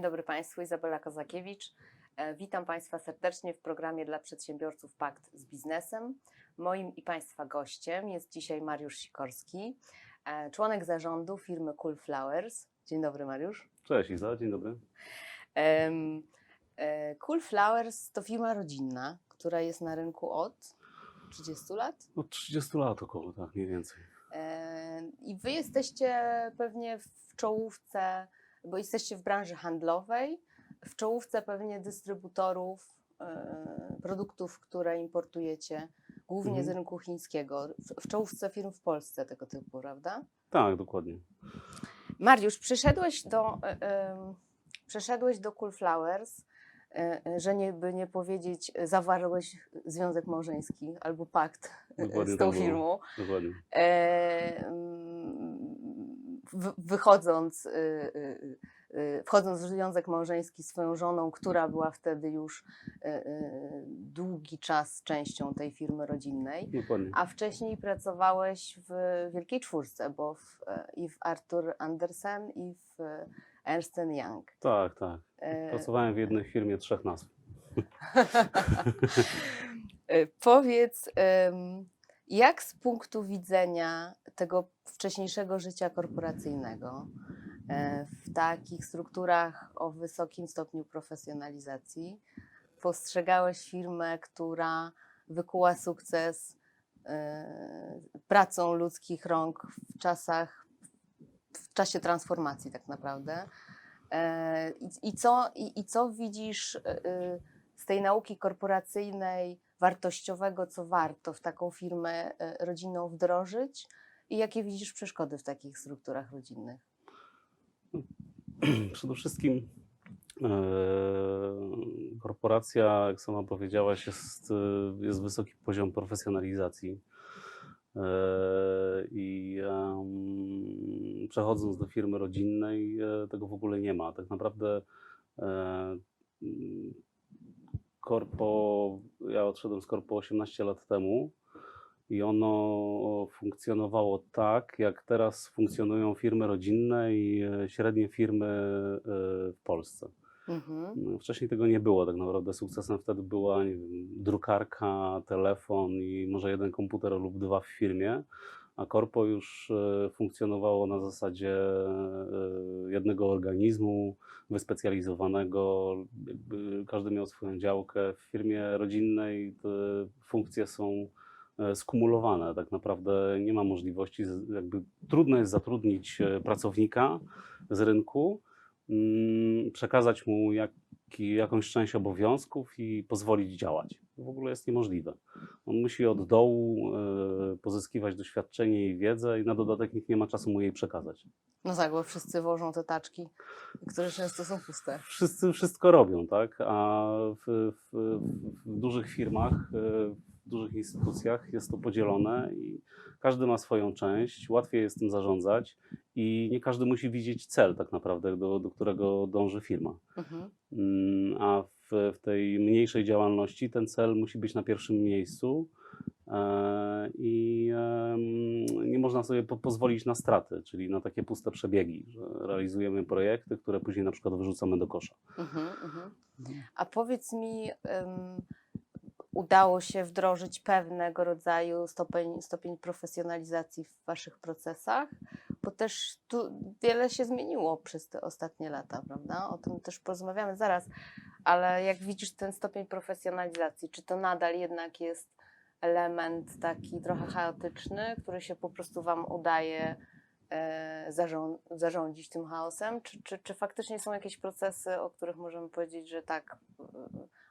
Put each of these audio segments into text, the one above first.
Dzień dobry Państwu, Izabela Kozakiewicz. E, Witam Państwa serdecznie w programie dla przedsiębiorców Pakt z Biznesem. Moim i Państwa gościem jest dzisiaj Mariusz Sikorski, e, członek zarządu firmy Cool Flowers. Dzień dobry Mariusz. Cześć Iza, dzień dobry. E, Cool Flowers to firma rodzinna, która jest na rynku od 30 lat. Od 30 lat około, tak mniej więcej. I Wy jesteście pewnie w czołówce, bo jesteście w branży handlowej, w czołówce pewnie dystrybutorów e, produktów, które importujecie, głównie z Mhm. rynku chińskiego, w, czołówce firm w Polsce tego typu, prawda? Tak, dokładnie. Mariusz, przyszedłeś do, em, przeszedłeś do Cool Flowers, e, że nie, by nie powiedzieć, zawarłeś związek małżeński albo pakt Dokładnie z tą tak firmą. Dokładnie. Wychodząc, y, y, y, wchodząc w związek małżeński z swoją żoną, która była wtedy już długi czas częścią tej firmy rodzinnej, a wcześniej pracowałeś w Wielkiej Czwórce, bo w, e, i w Arthur Andersen i w Ernst Young. Tak, tak. E, Pracowałem w jednej firmie trzech nazw. E, Powiedz, jak z punktu widzenia tego wcześniejszego życia korporacyjnego, e, w takich strukturach o wysokim stopniu profesjonalizacji, postrzegałeś firmę, która wykuła sukces e, pracą ludzkich rąk w czasach, w czasie transformacji tak naprawdę? E, I, co, i, I co widzisz z tej nauki korporacyjnej, wartościowego, co warto w taką firmę e, rodzinną wdrożyć i jakie widzisz przeszkody w takich strukturach rodzinnych? Przede wszystkim e, korporacja, jak sama powiedziałaś, jest, e, jest wysoki poziom profesjonalizacji. I przechodząc do firmy rodzinnej, tego w ogóle nie ma. Tak naprawdę korpo, ja odszedłem z korpo 18 lat temu i ono funkcjonowało tak, jak teraz funkcjonują firmy rodzinne i e, średnie firmy e, w Polsce. Mhm. No, Wcześniej tego nie było. Tak naprawdę sukcesem wtedy była wiem, drukarka, telefon i może jeden komputer lub dwa w firmie, a korpo już e, funkcjonowało na zasadzie e, jednego organizmu wyspecjalizowanego. Każdy miał swoją działkę. W firmie rodzinnej funkcje są e, skumulowane. Tak naprawdę nie ma możliwości, jakby trudno jest zatrudnić pracownika z rynku, mm, przekazać mu jaki, jakąś część obowiązków i pozwolić działać. W ogóle jest niemożliwe. On musi od dołu e, pozyskiwać doświadczenie i wiedzę i na dodatek nikt nie ma czasu mu jej przekazać. No tak, bo wszyscy wożą te taczki, które często są puste. Wszyscy wszystko robią, tak? A w, w, w dużych firmach, e, w dużych instytucjach jest to podzielone i każdy ma swoją część, łatwiej jest tym zarządzać i nie każdy musi widzieć cel tak naprawdę, do, do którego dąży firma. Mhm. Mm, A w, w tej mniejszej działalności ten cel musi być na pierwszym miejscu e, i nie można sobie po, pozwolić na straty, czyli na takie puste przebiegi, że realizujemy projekty, które później na przykład wyrzucamy do kosza. Mhm, mhm. A powiedz mi, em, udało się wdrożyć pewnego rodzaju stopień, stopień profesjonalizacji w Waszych procesach? Bo też tu wiele się zmieniło przez te ostatnie lata, prawda? O tym też porozmawiamy zaraz, ale jak widzisz ten stopień profesjonalizacji, czy to nadal jednak jest element taki trochę chaotyczny, który się po prostu Wam udaje e, zarząd, zarządzić tym chaosem? Czy, czy, czy faktycznie są jakieś procesy, o których możemy powiedzieć, że tak, e,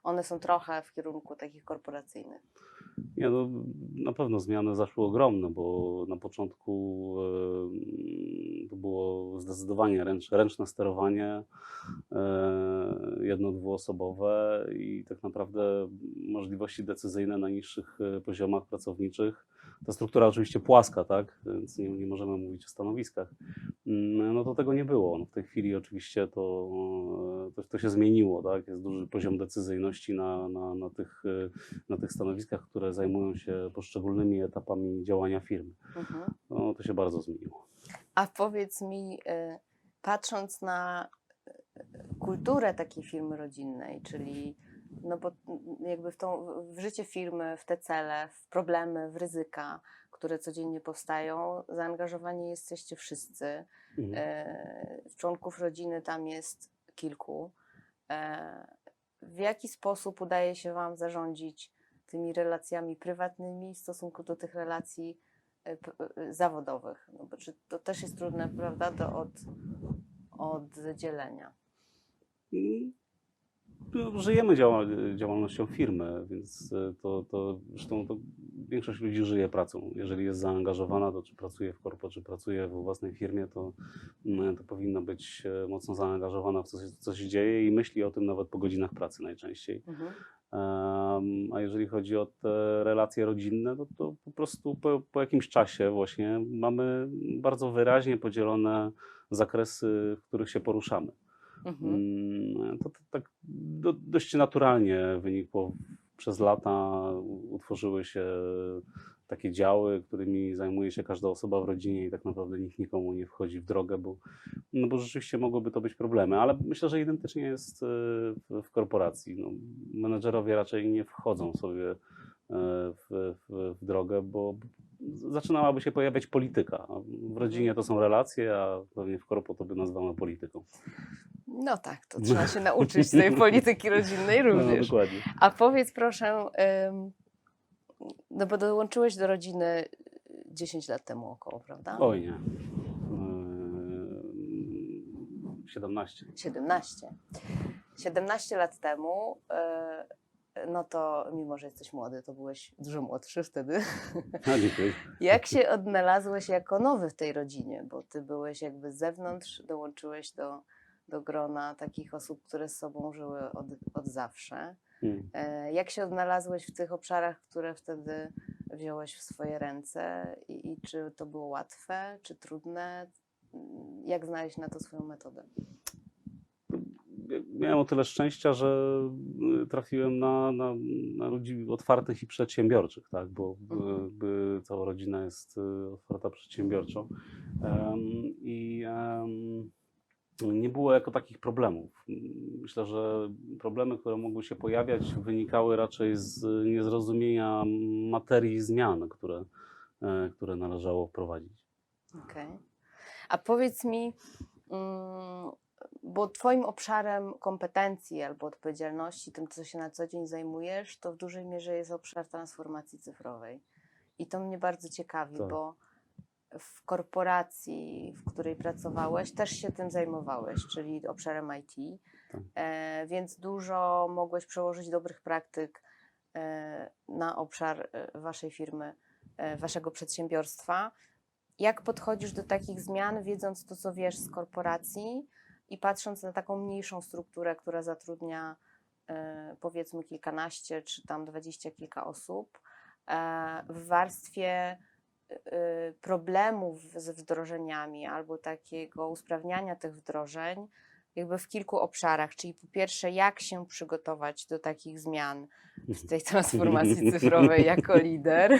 one są trochę w kierunku takich korporacyjnych? Nie, no, na pewno zmiany zaszły ogromne, bo na początku to było zdecydowanie ręcz, ręczne sterowanie, e, jedno, dwuosobowe i tak naprawdę możliwości decyzyjne na niższych e, poziomach pracowniczych. Ta struktura oczywiście płaska, tak, więc nie, nie możemy mówić o stanowiskach. Mm, No to tego nie było. No w tej chwili oczywiście to, e, to, to się zmieniło, tak, jest duży poziom decyzyjności na, na, na tych e, na tych stanowiskach, które zajmują się poszczególnymi etapami działania firmy. Mhm. No, to się bardzo zmieniło. A powiedz mi, y, patrząc na kulturę takiej firmy rodzinnej, czyli no bo jakby w, tą, w życie firmy, w te cele, w problemy, w ryzyka, które codziennie powstają, zaangażowani jesteście wszyscy. Mhm. E, członków rodziny tam jest kilku. E, w jaki sposób udaje się Wam zarządzić tymi relacjami prywatnymi w stosunku do tych relacji e, zawodowych? No bo czy to też jest trudne, prawda, do od, oddzielenia. No, Żyjemy działa, działalnością firmy, więc e, to, to zresztą to większość ludzi żyje pracą. Jeżeli jest zaangażowana, to czy pracuje w korpo, czy pracuje we własnej firmie, to, mm, to powinna być e, mocno zaangażowana w co, się- co się dzieje i myśli o tym nawet po godzinach pracy najczęściej. Mhm. A jeżeli chodzi o te relacje rodzinne, no to po prostu po, po jakimś czasie właśnie mamy bardzo wyraźnie podzielone zakresy, w których się poruszamy. Mhm. Mm, To, to tak do, dość naturalnie wynikło. Przez lata utworzyły się takie działy, którymi zajmuje się każda osoba w rodzinie i tak naprawdę nikt nikomu nie wchodzi w drogę, bo, no bo rzeczywiście mogłyby to być problemy, ale myślę, że identycznie jest e, w, w korporacji. No, menedżerowie raczej nie wchodzą sobie e, w, w, w drogę, bo zaczynałaby się pojawiać polityka. W rodzinie to są relacje, a pewnie w korpo to by nazwano polityką. No tak, to trzeba się nauczyć tej polityki rodzinnej No, również. dokładnie. A powiedz proszę, no bo dołączyłeś do rodziny 10 lat temu około, prawda? Oj nie. Eee, 17. 17. 17 lat temu, y, no to mimo, że jesteś młody, to byłeś dużo młodszy wtedy. A, dziękuję. Jak się odnalazłeś jako nowy w tej rodzinie? Bo ty byłeś jakby z zewnątrz, dołączyłeś do, do grona takich osób, które z sobą żyły od, od zawsze. Mm. E, Jak się odnalazłeś w tych obszarach, które wtedy wziąłeś w swoje ręce i, i czy to było łatwe, czy trudne? Jak znaleźć na to swoją metodę? Miałem o tyle szczęścia, że y, trafiłem na, na, na ludzi otwartych i przedsiębiorczych, tak? bo Mhm. by, by cała rodzina jest y, otwarta przedsiębiorczo. Em, I em, nie było jako takich problemów. Myślę, że problemy, które mogły się pojawiać, wynikały raczej z niezrozumienia materii zmian, które, e, które należało wprowadzić. Okej. A powiedz mi, mm, bo Twoim obszarem kompetencji albo odpowiedzialności, tym, co się na co dzień zajmujesz, to w dużej mierze jest obszar transformacji cyfrowej. I to mnie bardzo ciekawi, Tak. bo w korporacji, w której pracowałeś, też się tym zajmowałeś, czyli obszarem IT, Tak. e, więc dużo mogłeś przełożyć dobrych praktyk e, na obszar e, Waszej firmy, e, Waszego przedsiębiorstwa. Jak podchodzisz do takich zmian, wiedząc to, co wiesz z korporacji i patrząc na taką mniejszą strukturę, która zatrudnia e, powiedzmy kilkanaście czy tam dwadzieścia kilka osób, e, w warstwie problemów z wdrożeniami albo takiego usprawniania tych wdrożeń, jakby w kilku obszarach, czyli po pierwsze, jak się przygotować do takich zmian w tej transformacji cyfrowej jako lider.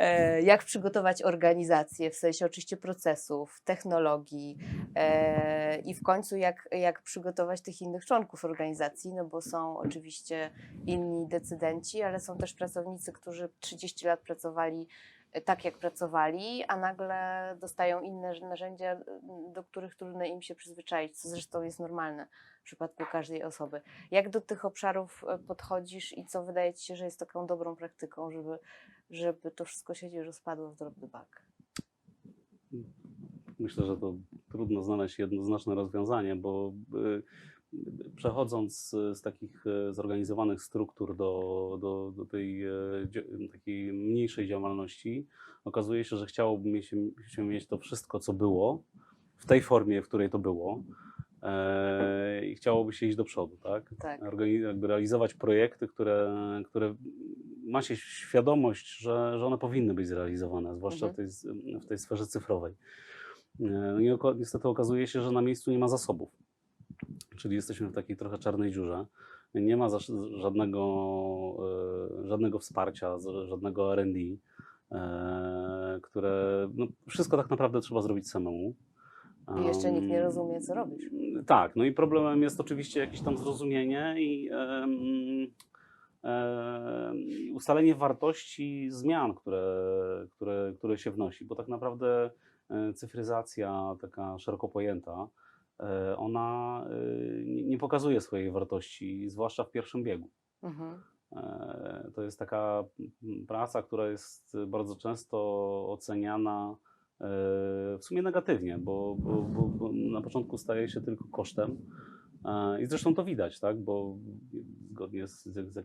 E, Jak przygotować organizację, w sensie oczywiście procesów, technologii e, i w końcu jak, jak przygotować tych innych członków organizacji, no bo są oczywiście inni decydenci, ale są też pracownicy, którzy 30 lat pracowali e, tak, jak pracowali, a nagle dostają inne narzędzia, do których trudno im się przyzwyczaić, co zresztą jest normalne w przypadku każdej osoby. Jak do tych obszarów podchodzisz i co wydaje Ci się, że jest taką dobrą praktyką, żeby, żeby to wszystko się nie rozpadło w drobny bak? Myślę, że to trudno znaleźć jednoznaczne rozwiązanie, bo y, przechodząc z, takich e, zorganizowanych struktur do, do, do tej dzia- takiej mniejszej działalności, okazuje się, że chciałoby się, się mieć to wszystko, co było, w tej formie, w której to było. e, I chciałoby się iść do przodu, tak? Tak. Realizować projekty, które, które ma się świadomość, że, że one powinny być zrealizowane, zwłaszcza Mhm. w, tej, w tej sferze cyfrowej. E, i niestety okazuje się, że na miejscu nie ma zasobów. Czyli jesteśmy w takiej trochę czarnej dziurze. Nie ma żadnego, e, żadnego wsparcia, żadnego RD, e, które no, wszystko tak naprawdę trzeba zrobić samemu. I jeszcze nikt nie rozumie, co robisz. Tak, no i problemem jest oczywiście jakieś tam zrozumienie i ustalenie wartości zmian, które, które, które się wnosi, bo tak naprawdę e, cyfryzacja taka szeroko pojęta, e, ona e, nie pokazuje swojej wartości, zwłaszcza w pierwszym biegu. Mhm. To jest taka praca, która jest bardzo często oceniana w sumie negatywnie, bo, bo, bo, bo na początku staje się tylko kosztem. E, I zresztą to widać, tak? bo zgodnie z, z, z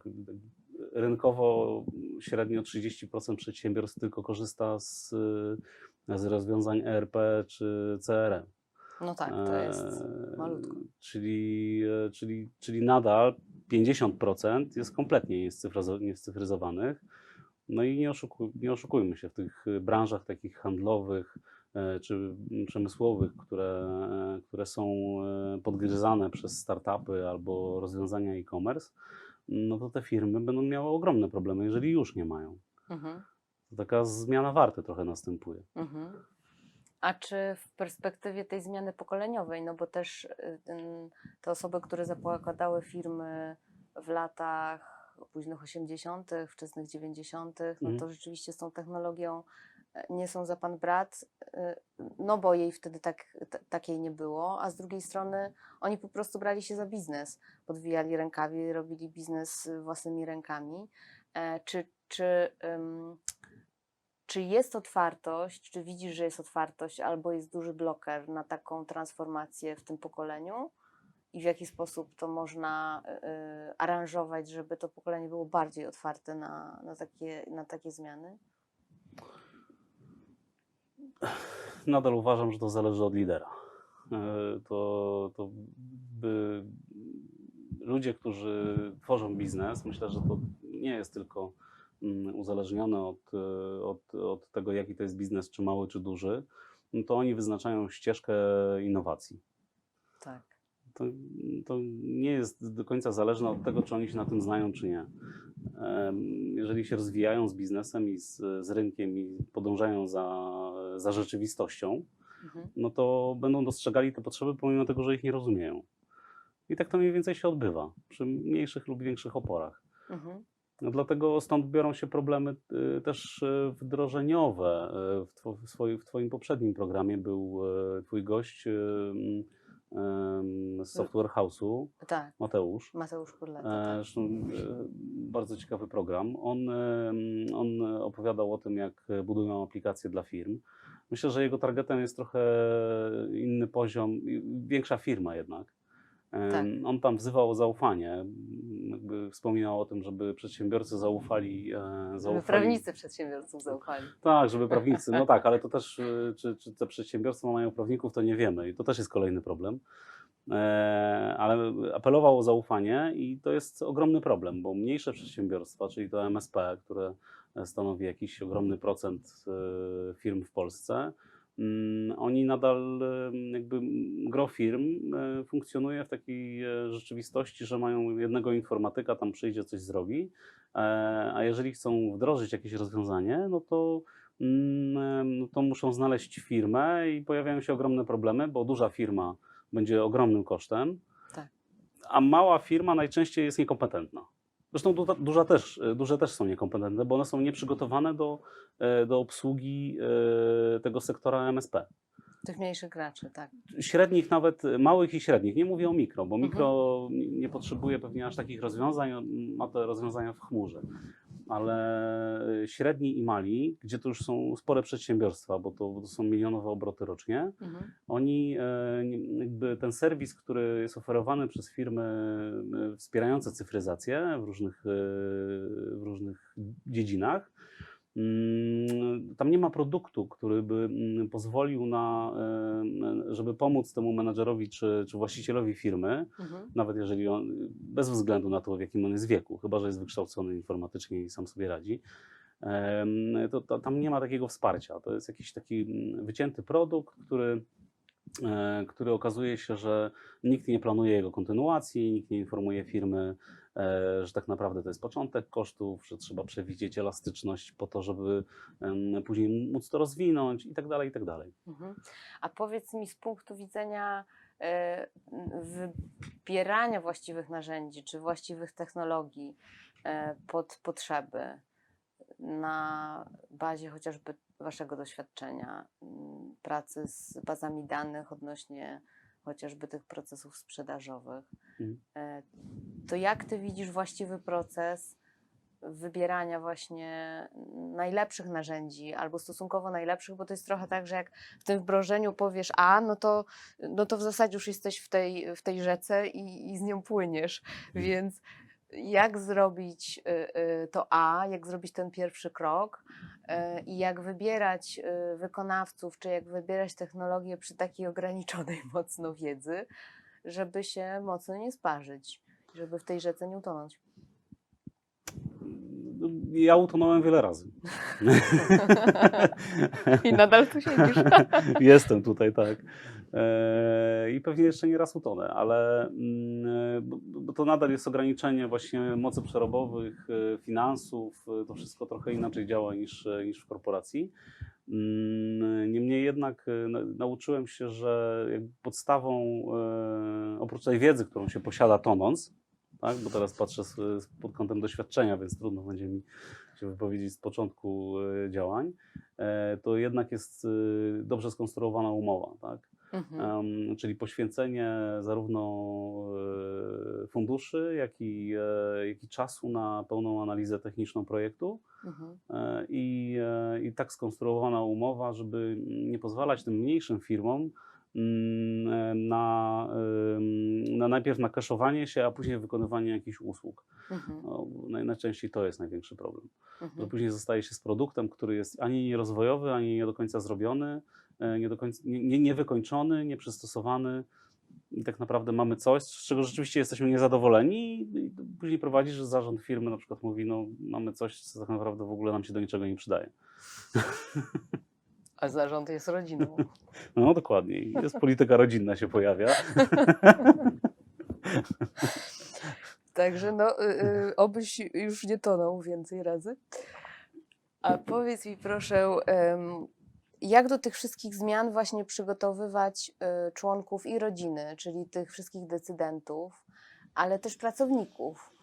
rynkowo średnio 30% przedsiębiorstw tylko korzysta z, z rozwiązań ERP czy CRM. No tak, to jest Eee, malutko. Czyli, e, czyli, czyli nadal 50% jest kompletnie niescyfryzo- niescyfryzowanych. No i nie, oszukuj, nie oszukujmy się, w tych e, branżach takich handlowych e, czy mm, przemysłowych, które, e, które są e, podgryzane przez startupy albo rozwiązania e-commerce, no to te firmy będą miały ogromne problemy, jeżeli już nie mają. Mhm. To taka zmiana warty trochę następuje. Mhm. A czy w perspektywie tej zmiany pokoleniowej, no bo też y, te osoby, które zakładały firmy w latach późnych 80., wczesnych 90., no Mhm. to rzeczywiście z tą technologią e, nie są za pan brat, y, no bo jej wtedy tak, takiej nie było, a z drugiej strony oni po prostu brali się za biznes, podwijali rękawi, robili biznes własnymi rękami. E, Czy, czy czy jest otwartość, czy widzisz, że jest otwartość, albo jest duży bloker na taką transformację w tym pokoleniu? I w jaki sposób to można y, y, aranżować, żeby to pokolenie było bardziej otwarte na, na, takie, na takie zmiany? Nadal uważam, że to zależy od lidera. E, To, to by ludzie, którzy tworzą biznes, myślę, że to nie jest tylko mm, uzależnione od, e, od, od tego, jaki to jest biznes, czy mały, czy duży, no to oni wyznaczają ścieżkę innowacji. Tak. To, to nie jest do końca zależne od tego, czy oni się na tym znają, czy nie. Jeżeli się rozwijają z biznesem i z, z rynkiem i podążają za, za rzeczywistością, Mhm. no to będą dostrzegali te potrzeby, pomimo tego, że ich nie rozumieją. I tak to mniej więcej się odbywa przy mniejszych lub większych oporach. Mhm. No dlatego stąd biorą się problemy y, też y, wdrożeniowe. Y, W, swoim, w Twoim poprzednim programie był Twój gość z Software House'u, Tak, Mateusz. Mateusz Kurleta. E, Tak. Zresztą e, bardzo ciekawy program. On, on opowiadał o tym, jak budują aplikacje dla firm. Myślę, że jego targetem jest trochę inny poziom, większa firma jednak. Tak. On tam wzywał o zaufanie. Jakby wspominał o tym, żeby przedsiębiorcy zaufali. e, Żeby zaufali prawnicy przedsiębiorców zaufali. tak, żeby prawnicy. No tak, ale to też, y, czy, czy te przedsiębiorstwa mają prawników, to nie wiemy i to też jest kolejny problem. E, ale apelował o zaufanie i to jest ogromny problem, bo mniejsze przedsiębiorstwa, czyli to MSP, które stanowi jakiś ogromny procent e, firm w Polsce, oni nadal jakby gro firm e, funkcjonuje w takiej e, rzeczywistości, że mają jednego informatyka, tam przyjdzie, coś zrobi, e, a jeżeli chcą wdrożyć jakieś rozwiązanie, no to mm, no to muszą znaleźć firmę i pojawiają się ogromne problemy, bo duża firma będzie ogromnym kosztem, Tak. a mała firma najczęściej jest niekompetentna. Zresztą duża, duża też, duże też są niekompetentne, bo one są nieprzygotowane do, e, do obsługi e, tego sektora MSP. Tych mniejszych graczy, tak. Średnich nawet, małych i średnich. Nie mówię o mikro, bo Mhm. mikro nie potrzebuje pewnie aż takich rozwiązań, on ma te rozwiązania w chmurze. Ale średni i mali, gdzie to już są spore przedsiębiorstwa, bo to, bo to są milionowe obroty rocznie, Mhm. oni, nie- jakby ten serwis, który jest oferowany przez firmy e, wspierające cyfryzację w różnych, w różnych dziedzinach, tam nie ma produktu, który by mm, pozwolił na, żeby pomóc temu menadżerowi czy, czy właścicielowi firmy, Mhm. nawet jeżeli on, bez względu na to, w jakim on jest wieku, chyba że jest wykształcony informatycznie i sam sobie radzi, to, to tam nie ma takiego wsparcia. To jest jakiś taki mm, wycięty produkt, który, e, który okazuje się, że nikt nie planuje jego kontynuacji, nikt nie informuje firmy, że tak naprawdę to jest początek kosztów, że trzeba przewidzieć elastyczność po to, żeby później móc to rozwinąć i tak dalej, i tak dalej. Mhm. A powiedz mi z punktu widzenia e, wybierania właściwych narzędzi czy właściwych technologii e, pod potrzeby na bazie chociażby Waszego doświadczenia, pracy z bazami danych odnośnie chociażby tych procesów sprzedażowych, Mhm. e, to jak Ty widzisz właściwy proces wybierania właśnie najlepszych narzędzi albo stosunkowo najlepszych, bo to jest trochę tak, że jak w tym wdrożeniu powiesz A, no to, no to w zasadzie już jesteś w tej, w tej rzece i, i z nią płyniesz. Więc jak zrobić y, y, to A, jak zrobić ten pierwszy krok y, i jak wybierać wykonawców, czy jak wybierać technologię przy takiej ograniczonej mocno wiedzy, żeby się mocno nie sparzyć, żeby w tej rzece nie utonąć. Ja utonąłem wiele razy. I nadal tu siedzisz. Jestem tutaj, tak. E, I pewnie jeszcze nie raz utonę, ale mm, bo- to nadal jest ograniczenie właśnie mocy przerobowych, e, finansów. e, To wszystko trochę inaczej działa niż, niż w korporacji. Mm, Niemniej jednak na- nauczyłem się, że podstawą, oprócz tej wiedzy, którą się posiada tonąc, tak, bo teraz patrzę z, z pod kątem doświadczenia, więc trudno będzie mi się wypowiedzieć z początku e, działań, e, to jednak jest e, dobrze skonstruowana umowa, tak? Mhm. Em, czyli poświęcenie zarówno e, funduszy, jak i, e, jak i czasu na pełną analizę techniczną projektu Mhm. i, e, i tak skonstruowana umowa, żeby nie pozwalać tym mniejszym firmom na, em, na najpierw na kaszowanie się, a później wykonywanie jakichś usług. Mhm. No, naj- najczęściej to jest największy problem że Mhm. później zostaje się z produktem, który jest ani nierozwojowy, ani nie do końca zrobiony, e, nie do końca, nie, nie, niewykończony, nieprzystosowany. I tak naprawdę mamy coś, z czego rzeczywiście jesteśmy niezadowoleni i i później prowadzi, że zarząd firmy na przykład mówi, no mamy coś, co tak naprawdę w ogóle nam się do niczego nie przydaje. A zarząd jest rodziną. No dokładnie, jest polityka rodzinna się pojawia. Także no, y, y, obyś już nie tonął więcej razy. A powiedz mi proszę, jak do tych wszystkich zmian właśnie przygotowywać y, członków i rodziny, czyli tych wszystkich decydentów, ale też pracowników,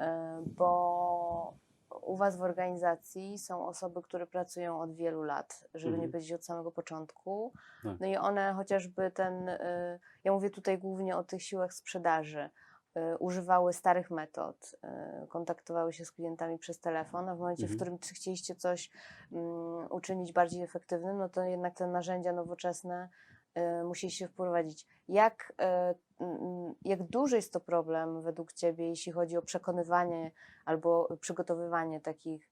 Y, bo u Was w organizacji są osoby, które pracują od wielu lat, żeby nie Mhm. powiedzieć od samego początku. Tak. No i one chociażby ten, y, ja mówię tutaj głównie o tych siłach sprzedaży, y, używały starych metod, y, kontaktowały się z klientami przez telefon, a w momencie, w Mhm. którym ty chcieliście coś mm, uczynić bardziej efektywnym, no to jednak te narzędzia nowoczesne musieliście wprowadzić. Jak, jak duży jest to problem według Ciebie, jeśli chodzi o przekonywanie albo przygotowywanie takich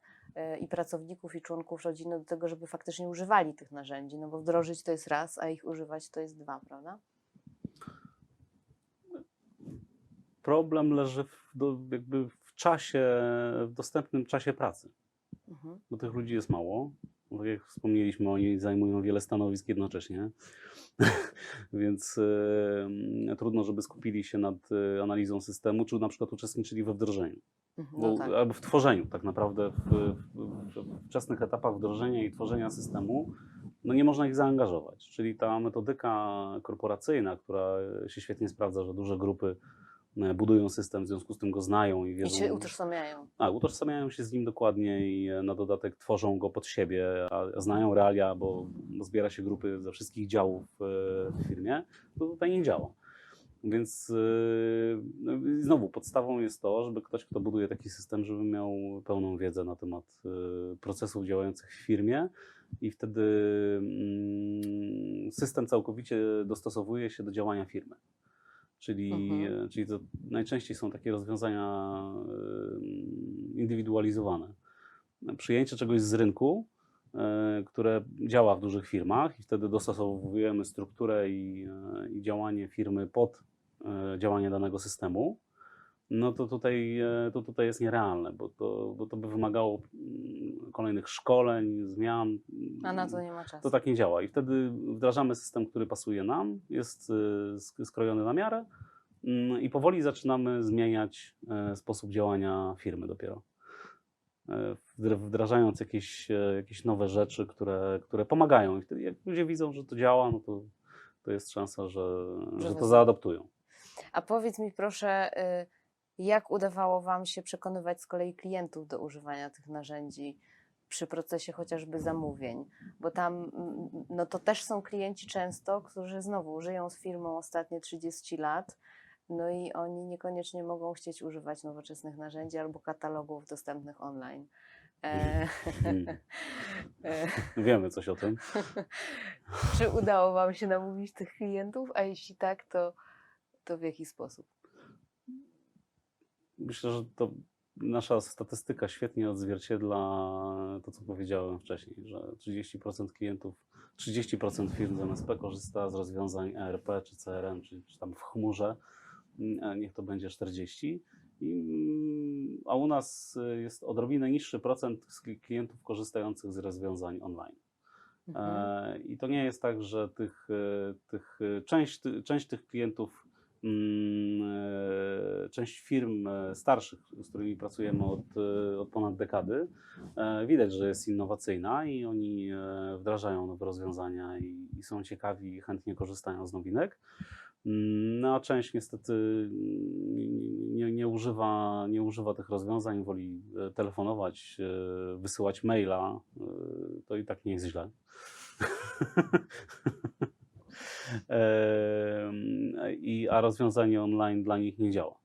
y, i pracowników, i członków rodziny do tego, żeby faktycznie używali tych narzędzi? No bo wdrożyć to jest raz, a ich używać to jest dwa, prawda? Problem leży w, do, jakby w czasie, w dostępnym czasie pracy. Mhm. bo tych ludzi jest mało. Bo jak wspomnieliśmy, oni zajmują wiele stanowisk jednocześnie, więc trudno, żeby skupili się nad e, analizą systemu, czy na przykład uczestniczyli we wdrożeniu, Mhm. bo, No tak. albo w tworzeniu tak naprawdę, w, w, w wczesnych etapach wdrożenia i tworzenia systemu, no nie można ich zaangażować. Czyli ta metodyka korporacyjna, która się świetnie sprawdza, że duże grupy budują system, w związku z tym go znają i I wiedzą, się utożsamiają. a, utożsamiają się z nim dokładnie i e, na dodatek tworzą go pod siebie, a znają realia, bo bo zbiera się grupy ze wszystkich działów e, w firmie, to tutaj nie działa. Więc e, i znowu podstawą jest to, żeby ktoś, kto buduje taki system, żeby miał pełną wiedzę na temat e, procesów działających w firmie i wtedy mm, system całkowicie dostosowuje się do działania firmy. Czyli, Mhm. e, czyli to najczęściej są takie rozwiązania e, indywidualizowane. Przyjęcie czegoś z rynku, e, które działa w dużych firmach i wtedy dostosowujemy strukturę i, i działanie firmy pod działanie danego systemu, no to tutaj, e, to tutaj jest nierealne, bo to, bo to by wymagało mm, kolejnych szkoleń, zmian. A na to nie ma czasu. To tak nie działa. I wtedy wdrażamy system, który pasuje nam, jest sk- skrojony na miarę, Mm, I powoli zaczynamy zmieniać e, sposób działania firmy dopiero. E, wdra- Wdrażając jakieś, e, jakieś nowe rzeczy, które, które pomagają. I wtedy jak ludzie widzą, że to działa, no to, to jest szansa, że, że to zaadoptują. A powiedz mi proszę, y, jak udawało Wam się przekonywać z kolei klientów do używania tych narzędzi przy procesie chociażby zamówień? Bo tam mm, no to też są klienci często, którzy znowu żyją z firmą ostatnie 30 lat, no i oni niekoniecznie mogą chcieć używać nowoczesnych narzędzi albo katalogów dostępnych online. E, Mm. e, Wiemy coś o tym. czy udało Wam się namówić tych klientów? A jeśli tak, to, to w jaki sposób? Myślę, że to nasza statystyka świetnie odzwierciedla to, co powiedziałem wcześniej, że 30% klientów, 30% firm z MSP korzysta z rozwiązań ERP czy CRM, czy, czy tam w chmurze, Mm, niech to będzie 40%. I, mm, a u nas jest odrobinę niższy procent klientów korzystających z rozwiązań online. Mhm. E, I to nie jest tak, że tych, e, tych, e, część, część tych klientów, część firm e, starszych, z którymi pracujemy od, e, od ponad dekady, e, widać, że jest innowacyjna i oni e, wdrażają nowe rozwiązania i, i są ciekawi i chętnie korzystają z nowinek. Mm, No a część niestety mm, nie, nie, używa, nie używa tych rozwiązań, woli e, telefonować, e, wysyłać maila. e, To i tak nie jest źle. I, a rozwiązanie online dla nich nie działa.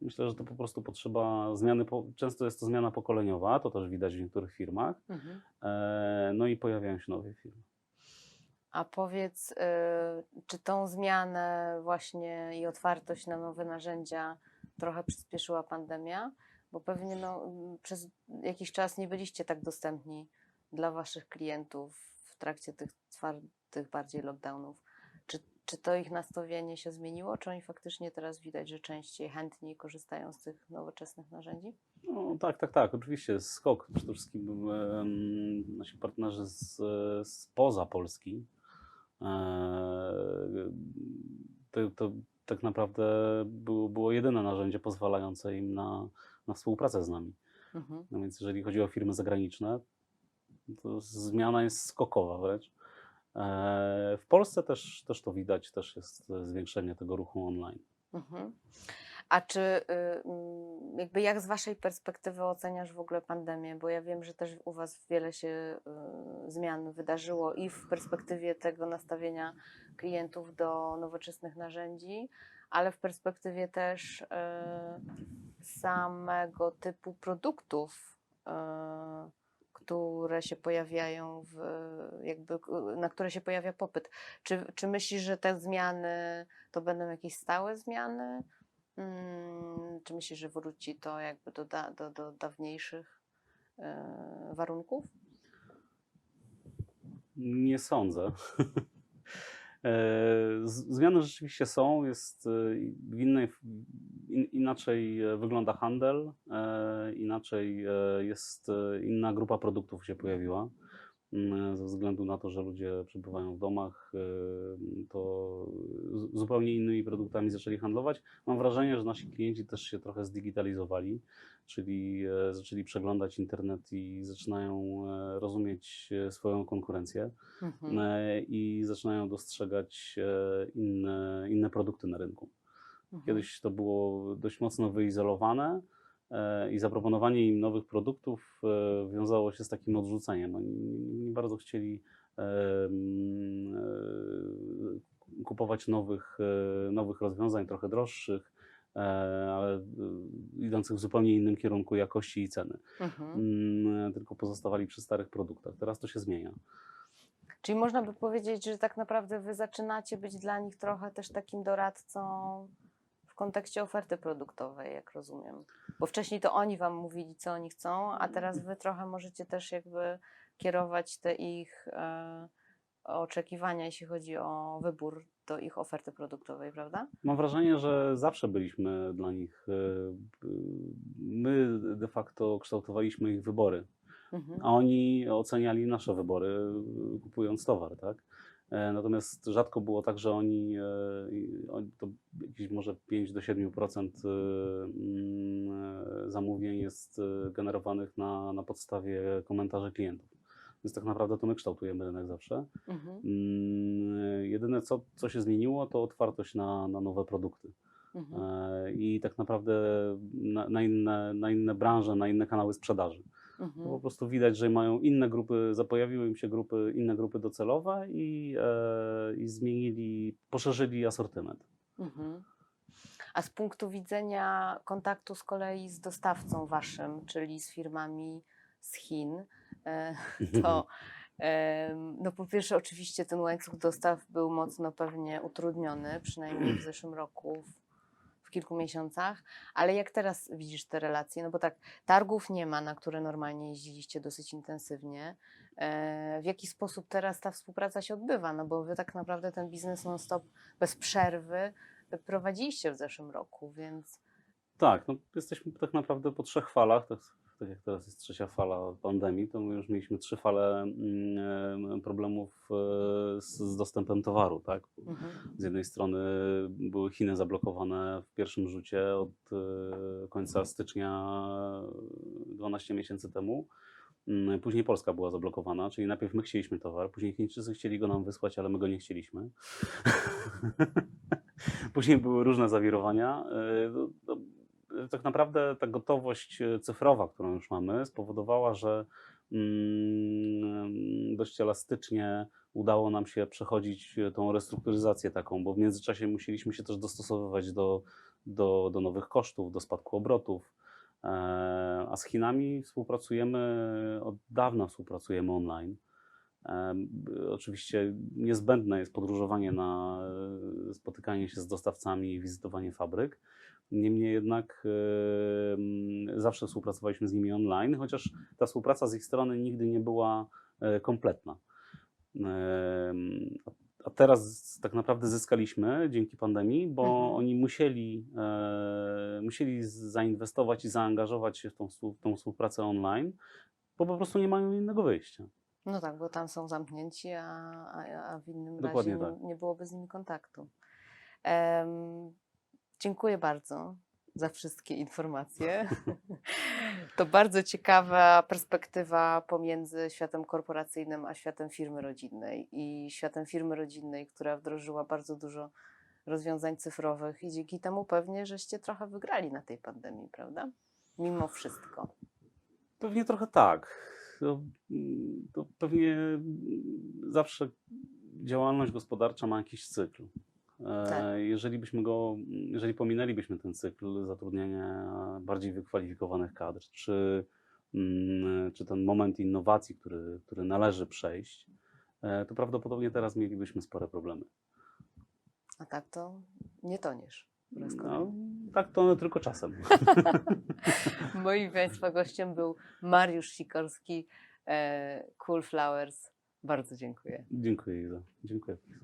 Myślę, że to po prostu potrzeba zmiany. Często jest to zmiana pokoleniowa, to też widać w niektórych firmach. Mhm. E, No i pojawiają się nowe firmy. A powiedz, y, czy tą zmianę właśnie i otwartość na nowe narzędzia trochę przyspieszyła pandemia? Bo pewnie no, przez jakiś czas nie byliście tak dostępni dla waszych klientów w trakcie tych twardych bardziej lockdownów. Czy, to ich nastawienie się zmieniło? Czy oni faktycznie teraz widać, że częściej, chętniej korzystają z tych nowoczesnych narzędzi? No, tak, tak, tak. Oczywiście skok. Przede wszystkim nasi partnerzy z, spoza Polski. E, to, to tak naprawdę było, było jedyne narzędzie pozwalające im na, na współpracę z nami. Mhm. No więc jeżeli chodzi o firmy zagraniczne, to zmiana jest skokowa wręcz. E, W Polsce też, też to widać, też jest zwiększenie tego ruchu online. Mhm. A czy y, mm, jakby jak z Waszej perspektywy oceniasz w ogóle pandemię? Bo ja wiem, że też u Was wiele się y, zmian wydarzyło i w perspektywie tego nastawienia klientów do nowoczesnych narzędzi, ale w perspektywie też y, samego typu produktów, które się pojawiają, w, jakby, na które się pojawia popyt. Czy, czy myślisz, że te zmiany to będą jakieś stałe zmiany? Mm, Czy myślisz, że wróci to jakby do, da, do, do dawniejszych e, warunków? Nie sądzę. E, Zmiany rzeczywiście są, jest e, innej, in, inaczej e, wygląda handel, inaczej jest inna grupa produktów się pojawiła. Mm, Ze względu na to, że ludzie przebywają w domach, to zupełnie innymi produktami zaczęli handlować. Mam wrażenie, że nasi klienci też się trochę zdigitalizowali, czyli e, zaczęli przeglądać internet i zaczynają e, rozumieć e, swoją konkurencję Mhm. i zaczynają dostrzegać inne, inne produkty na rynku. Mhm. Kiedyś to było dość mocno wyizolowane i zaproponowanie im nowych produktów wiązało się z takim odrzuceniem. Oni nie bardzo chcieli kupować nowych, nowych rozwiązań, trochę droższych, ale e, idących w zupełnie innym kierunku jakości i ceny. Mhm. Mm, Tylko pozostawali przy starych produktach. Teraz to się zmienia. Czyli można by powiedzieć, że tak naprawdę Wy zaczynacie być dla nich trochę też takim doradcą w kontekście oferty produktowej, jak rozumiem. Bo wcześniej to oni Wam mówili, co oni chcą, a teraz Wy trochę możecie też jakby kierować te ich e, oczekiwania, jeśli chodzi o wybór do ich oferty produktowej, prawda? Mam wrażenie, że zawsze byliśmy dla nich. e, b- My de facto kształtowaliśmy ich wybory, Mhm. a oni oceniali nasze wybory, e, kupując towar, tak? E, Natomiast rzadko było tak, że oni, e, to jakieś może 5 do 7% e, mm, e, zamówień jest e, generowanych na, na podstawie komentarzy klientów. Więc tak naprawdę to my kształtujemy rynek zawsze. Mhm. Mm, Jedyne, co, co się zmieniło, to otwartość na, na nowe produkty. Mhm. E, I tak naprawdę na, na, inne, na inne branże, na inne kanały sprzedaży. To po Mhm. prostu widać, że mają inne grupy, za- pojawiły im się grupy, inne grupy docelowe i, e, i zmienili, poszerzyli asortyment. Mhm. A z punktu widzenia kontaktu z kolei z dostawcą waszym, czyli z firmami z Chin, to em, no po pierwsze oczywiście ten łańcuch dostaw był mocno pewnie utrudniony, przynajmniej w zeszłym roku, w, w kilku miesiącach, ale jak teraz widzisz te relacje? No bo tak, targów nie ma, na które normalnie jeździliście dosyć intensywnie. E, W jaki sposób teraz ta współpraca się odbywa? No bo wy tak naprawdę ten biznes non-stop bez przerwy prowadziliście w zeszłym roku, więc Tak, no jesteśmy tak naprawdę po trzech falach. Tak, tak jak teraz jest trzecia fala pandemii, to my już mieliśmy trzy fale mm, e, problemów e, z, dostępem towaru. Tak? mhm. Z jednej strony były Chiny zablokowane w pierwszym rzucie od e, końca stycznia 12 miesięcy temu. Mm, Później Polska była zablokowana, czyli najpierw my chcieliśmy towar, później Chińczycy chcieli go nam wysłać, ale my go nie chcieliśmy. później były różne zawirowania. Tak naprawdę ta gotowość e, cyfrowa, którą już mamy, spowodowała, że mm, dość elastycznie udało nam się przechodzić e, tą restrukturyzację taką, bo w międzyczasie musieliśmy się też dostosowywać do, do, do nowych kosztów, do spadku obrotów. E, A z Chinami współpracujemy, od dawna współpracujemy online. Oczywiście niezbędne jest podróżowanie na e, spotykanie się z dostawcami i wizytowanie fabryk. Niemniej jednak zawsze współpracowaliśmy z nimi online, chociaż ta współpraca z ich strony nigdy nie była e, kompletna. A- teraz tak naprawdę zyskaliśmy dzięki pandemii, bo Mhm. oni musieli, e, musieli zainwestować i zaangażować się w tą, w tą współpracę online, bo po prostu nie mają innego wyjścia. No tak, bo tam są zamknięci, a, a, a w innym Dokładnie razie tak. nie, nie byłoby z nimi kontaktu. Em, dziękuję bardzo za wszystkie informacje. to bardzo ciekawa perspektywa pomiędzy światem korporacyjnym a światem firmy rodzinnej i światem firmy rodzinnej, która wdrożyła bardzo dużo rozwiązań cyfrowych i dzięki temu pewnie żeście trochę wygrali na tej pandemii, prawda? Mimo wszystko. Pewnie trochę tak. To, mm, to pewnie zawsze działalność gospodarcza ma jakiś cykl. E, Tak. Jeżeli byśmy go, jeżeli pominęlibyśmy ten cykl zatrudniania bardziej wykwalifikowanych kadr, czy, mm, czy ten moment innowacji, który, który należy przejść, e, to prawdopodobnie teraz mielibyśmy spore problemy. A tak to nie toniesz. No. Tak to one tylko czasem. Moim Państwa gościem był Mariusz Sikorski, e, Cool Flowers. Bardzo dziękuję. Dziękuję Iza. Dziękuję.